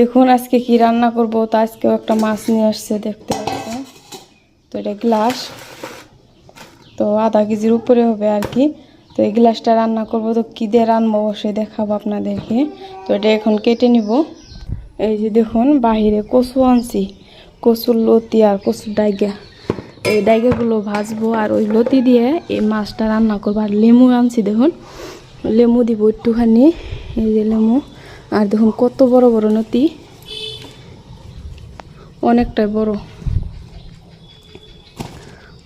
দেখুন আজকে কি রান্না করব, তো আজকেও একটা মাছ নিয়ে আসছে দেখতে পাচ্ছেন। তো এটা গ্লাস, তো আধা কেজির উপরে হবে আর কি। তো এই গ্লাসটা রান্না করব, তো কী দিয়ে রান্নাবো অবশ্যই দেখাবো আপনাদেরকে। তো এটা এখন কেটে নিব। এই যে দেখুন, বাহিরে কচু আনছি, কচুর লতি আর কচুর ডাইগা। এই ডাইগাগুলো ভাজবো আর ওই লতি দিয়ে এই মাছটা রান্না করব। আর লেমু আনছি দেখুন, লেমু দিব একটুখানি, এই যে লেমু। আর দেখুন কত বড় বড় নদী অনেকটাই বড়।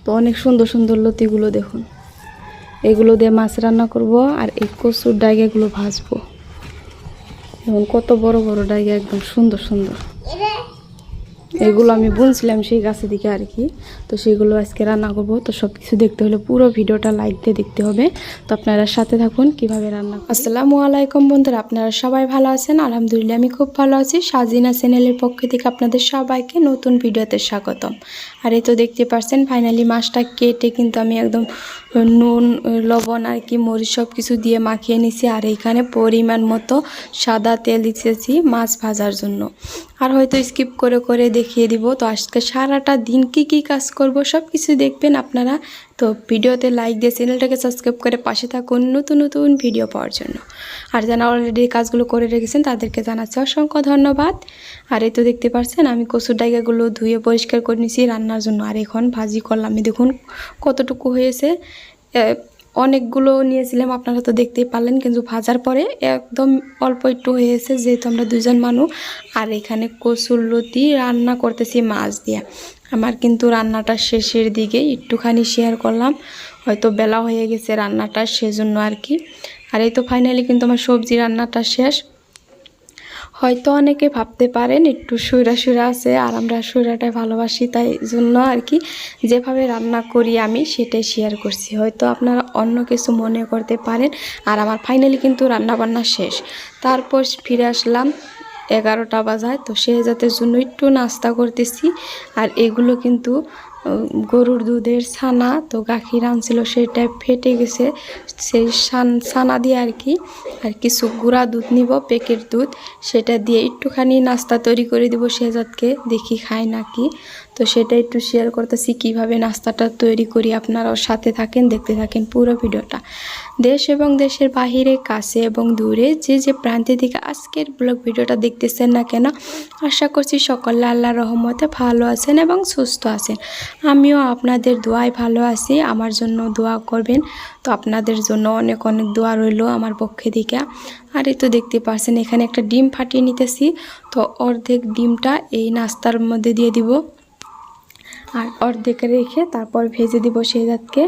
তো অনেক সুন্দর সুন্দর লতিগুলো দেখুন। এগুলো দিয়ে মাছ রান্না করব আর এই কচুর ডাইগাগুলো ভাজবো। এবং কত বড় বড় ডাইগা, একদম সুন্দর সুন্দর। এগুলো আমি বুনছিলাম সেই গাছের দিকে আর কি। তো সেগুলো আজকে রান্না করব। তো সব কিছু দেখতে হলে পুরো ভিডিওটা লাইক দিয়ে দেখতে হবে। তো আপনারা সাথে থাকুন, কীভাবে রান্না আসসালামু আলাইকুম বন্ধুরা, আপনারা সবাই ভালো আছেন? আলহামদুলিল্লাহ, আমি খুব ভালো আছি। সাজিনা চ্যানেলের পক্ষ থেকে আপনাদের সবাইকে নতুন ভিডিওতে স্বাগতম। আর এই তো দেখতে পাচ্ছেন ফাইনালি মাছটা কেটে কিন্তু আমি একদম নুন লবণ আর কি মরিচ সব কিছু দিয়ে মাখিয়ে নিছি। আর এইখানে পরিমাণ মতো সাদা তেল দিতেছি মাছ ভাজার জন্য। আর হয়তো স্কিপ করে করে দেখিয়ে দিব। তো আজকে সারাটা দিন কি কি কাজ করব সব কিছু দেখবেন আপনারা। তো ভিডিওতে লাইক দিয়ে চ্যানেলটাকে সাবস্ক্রাইব করে পাশে থাকুন নতুন নতুন ভিডিও পাওয়ার জন্য। আর যারা অলরেডি কাজগুলো করে রেখেছেন, তাদেরকে জানাচ্ছি অসংখ্য ধন্যবাদ। আর এই তো দেখতে পাচ্ছেন, আমি কচুর ডাইগাগুলো ধুয়ে পরিষ্কার করে নিয়েছি রান্নার জন্য। আর এখন ভাজি করলাম। দেখুন কতটুকু হয়েছে। অনেকগুলো নিয়েছিলাম, আপনারা তো দেখতেই পারলেন, কিন্তু ভাজার পরে একদম অল্প একটু হয়েছে, যেহেতু আমরা দুজন মানুষ আর এখানে কচুর লতি রান্না করতেছি মাছ দিয়ে। আমার কিন্তু রান্নাটা শেষের দিকে একটুখানি শেয়ার করলাম। হয়তো বেলা হয়ে গেছে রান্নাটা সেজন্য আর কি। আর এই তো ফাইনালি কিন্তু আমার সবজি রান্নাটা শেষ। হয়তো অনেকে ভাবতে পারেন, একটু সুরা সুরা আছে আর আমরা সুরাটাই ভালোবাসি, তাই জন্য আর কি যেভাবে রান্না করি আমি সেটাই শেয়ার করছি। হয়তো আপনারা অন্য কিছু মনে করতে পারেন। আর আমার ফাইনালি কিন্তু রান্না বান্না শেষ। তারপর ফিরে আসলাম। এগারোটা বাজায়, তো সে জাতের জন্য একটু নাস্তা করতেছি। আর এগুলো কিন্তু গরুর দুধের ছানা, তো গাখির আনছিল, সেটা ফেটে গেছে। সেই ছানা দিয়ে আর কি, আর কিছু গুঁড়া দুধ নিব প্যাকেট দুধ, সেটা দিয়ে একটুখানি নাস্তা তৈরি করে দিব শেজাদকে দেখি খায় নাকি। তো সেটা একটু শেয়ার করতেছি, কীভাবে নাস্তাটা তৈরি করি, আপনারাও সাথে থাকেন, দেখতে থাকেন পুরো ভিডিওটা। দেশ এবং দেশের বাহিরে, কাছে এবং দূরে যে যে প্রান্তে থেকে আজকের ব্লগ ভিডিওটা দেখতেছেন না কেন, আশা করছি সকলে আল্লাহ রহমতে ভালো আছেন এবং সুস্থ আছেন। আমিও আপনাদের দোয়ায় ভালো আছি, আমার জন্য দোয়া করবেন। তো আপনাদের জন্য অনেক অনেক দোয়া রইল আমার পক্ষে থেকে আর এই তো দেখতে পাচ্ছেন এখানে একটা ডিম ফাটিয়ে নিতেছি। তো অর্ধেক ডিমটা এই নাস্তার মধ্যে দিয়ে দিব। আর অর্ধেক রেখে তারপর ভেজে দিব সেই জাতকে।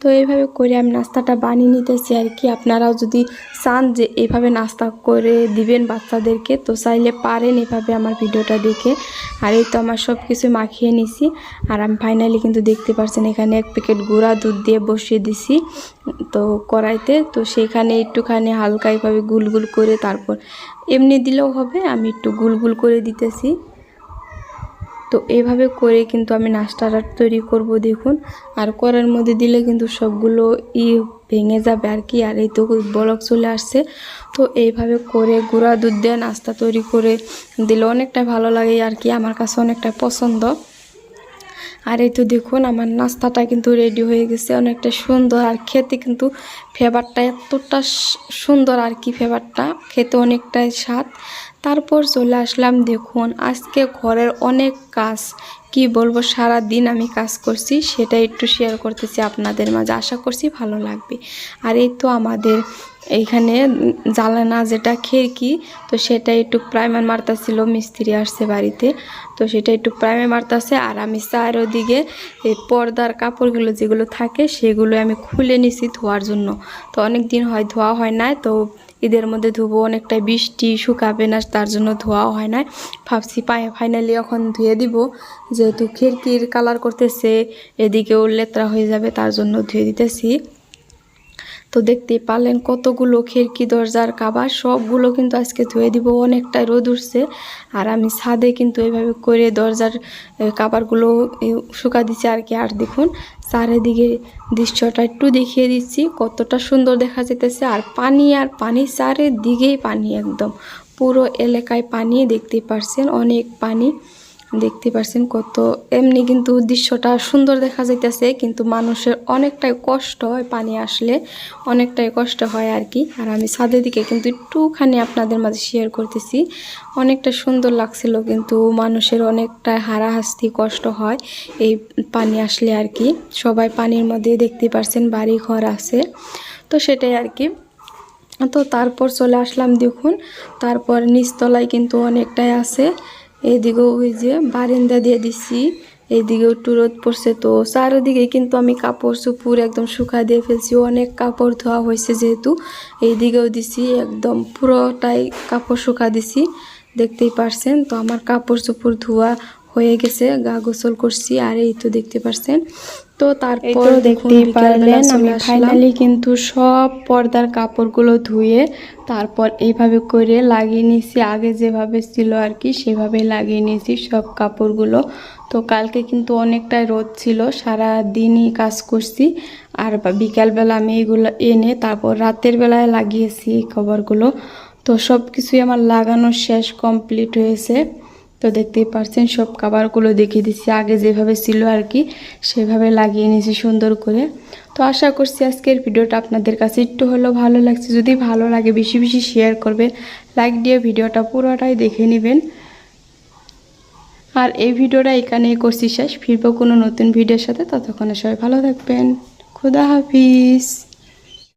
তো এইভাবে করে আমি নাস্তাটা বানিয়ে নিতেছি আর কি। আপনারাও যদি চান যে এইভাবে নাস্তা করে দিবেন বাচ্চাদেরকে, তো চাইলে পারেন এভাবে আমার ভিডিওটা দেখে। আর এই তো আমার সব কিছু মাখিয়ে নিছি। আর আমি ফাইনালি কিন্তু দেখতে পাচ্ছেন এখানে এক প্যাকেট গুঁড়া দুধ দিয়ে বসিয়ে দিছি, তো কড়াইতে। তো সেখানে একটুখানি হালকা এইভাবে গুল গুল করে তারপর এমনি দিলেও হবে, আমি একটু গুল গুল করে দিতেছি। তো এইভাবে করে কিন্তু আমি নাস্তাটা তৈরি করব, দেখুন। আর করার মধ্যে দিলে কিন্তু সবগুলো ই ভেঙে যাবে আর কি, আর এই তো বলক চলে আসছে। তো এইভাবে করে গুঁড়া দুধ দিয়ে নাস্তা তৈরি করে দিলে অনেকটা ভালো লাগে আর কি, আমার কাছে অনেকটা পছন্দ। আর এই তো দেখুন, আমার নাস্তাটা কিন্তু রেডি হয়ে গেছে। অনেকটা সুন্দর আর খেতে কিন্তু ফ্লেভারটা এতটা সুন্দর আর কি ফ্লেভারটা খেতে অনেকটাই স্বাদ। তারপর চলে আসলাম দেখুন, আজকে ঘরের অনেক কাজ। কি বলব সারা দিন আমি কাজ করছি সেটা একটু শেয়ার করতেছি আপনাদের মাঝে। আশা করছি ভালো লাগবে। আর এই তো আমাদের এইখানে জ্বালানা যেটা খিড়কি, তো সেটা একটু প্রাইমার মারতাছিল, মিস্ত্রি আসছে বাড়িতে। তো সেটা একটু প্রাইমার মারতাছে, আর আমি চারোদিকে এই পর্দার কাপড়গুলো যেগুলো থাকে সেগুলো আমি খুলে নিছি ধোয়ার জন্য। তো অনেক দিন হয়, ধোয়া হয় না তো ঈদের মধ্যে ধুবো অনেকটা বৃষ্টি শুকাবে না, তার জন্য ধোয়াও হয় না ভাবছি পায়ে ফাইনালি এখন ধুয়ে দিব, যেহেতু খিড়কির কালার করতেছে, এদিকেও লেতরা হয়ে যাবে, তার জন্য ধুয়ে দিতেছি। তো দেখতেই পারলেন কতগুলো খিড়কি, দরজার কাবার, সবগুলো কিন্তু আজকে ধুয়ে দিব। অনেকটাই রোদ উঠছে। আর আমি ছাদে কিন্তু এইভাবে করে দরজার কাবারগুলো শুকা দিচ্ছি আর কি। আর দেখুন, চারিদিকে দৃশ্যটা একটু দেখিয়ে দিচ্ছি। কতটা সুন্দর দেখা যেতেছে আর পানি আর পানি, চারিদিকেই পানি একদম। পুরো এলাকায় পানি দেখতে পারছেন, অনেক পানি। দেখতে পারছেন কত, এমনি কিন্তু দৃশ্যটা সুন্দর দেখা যাইতেছে, কিন্তু মানুষের অনেকটাই কষ্ট হয় পানি আসলে, অনেকটাই কষ্ট হয় আর কি আর আমি ছাদের দিকে কিন্তু একটুখানি আপনাদের মাঝে শেয়ার করতেছি। অনেকটা সুন্দর লাগছিল, কিন্তু মানুষের অনেকটা হারাহাস্তি, কষ্ট হয় এই পানি আসলে আর কি সবাই পানির মধ্যে দেখতে পারছেন বাড়ি ঘর আছে। তো সেটাই আর কি তো তারপর চলে আসলাম দেখুন, তারপর নিচতলায় কিন্তু অনেকটাই আছে। এইদিকেও ওই যে বারিন্দা দিয়ে দিছি, এইদিকেও একটু রোদ পড়ছে তো। চারোদিকে কিন্তু আমি কাপড় চুপুর একদম শুকা দিয়ে ফেলছি, অনেক কাপড় ধোয়া হয়েছে যেহেতু। এইদিকেও দিছি, একদম পুরোটাই কাপড় শুকা দিছি, দেখতেই পারছেন তো আমার কাপড় চোপড় ধোয়া হয়ে গেছে গা গোসল করছি আর এই তো দেখতে পারছেন। তো তারপর দেখতেই পারলেন আমি ফাইনালি কিন্তু সব পর্দার কাপড়গুলো ধুয়ে তারপর এইভাবে করে লাগিয়ে নিয়েছি। আগে যেভাবে ছিল আর কি সেভাবে লাগিয়ে নিয়েছি সব কাপড়গুলো। তো কালকে কিন্তু অনেকটাই রোদ ছিল সারা দিনই কাজ করছি। আর বিকালবেলা আমি এগুলো এনে তারপর রাতের বেলায় লাগিয়েছি এই কভারগুলো। তো সব কিছুই আমার লাগানো শেষ কমপ্লিট হয়েছে। তো দেখতেই পারছেন, সব খাবারগুলো দেখিয়ে দিচ্ছি। আগে যেভাবে ছিল আর কি, সেভাবে লাগিয়ে নিয়েছি সুন্দর করে। তো আশা করছি আজকের ভিডিওটা আপনাদের কাছে একটু হলেও ভালো লাগছে। যদি ভালো লাগে, বেশি বেশি শেয়ার করবেন লাইক দিয়ে ভিডিওটা পুরোটাই দেখে নেবেন। আর এই ভিডিওটা এখানেই করছি শেষ। ফিরবো কোনো নতুন ভিডিওর সাথে। ততক্ষণে সবাই ভালো থাকবেন। খুদা হাফিজ।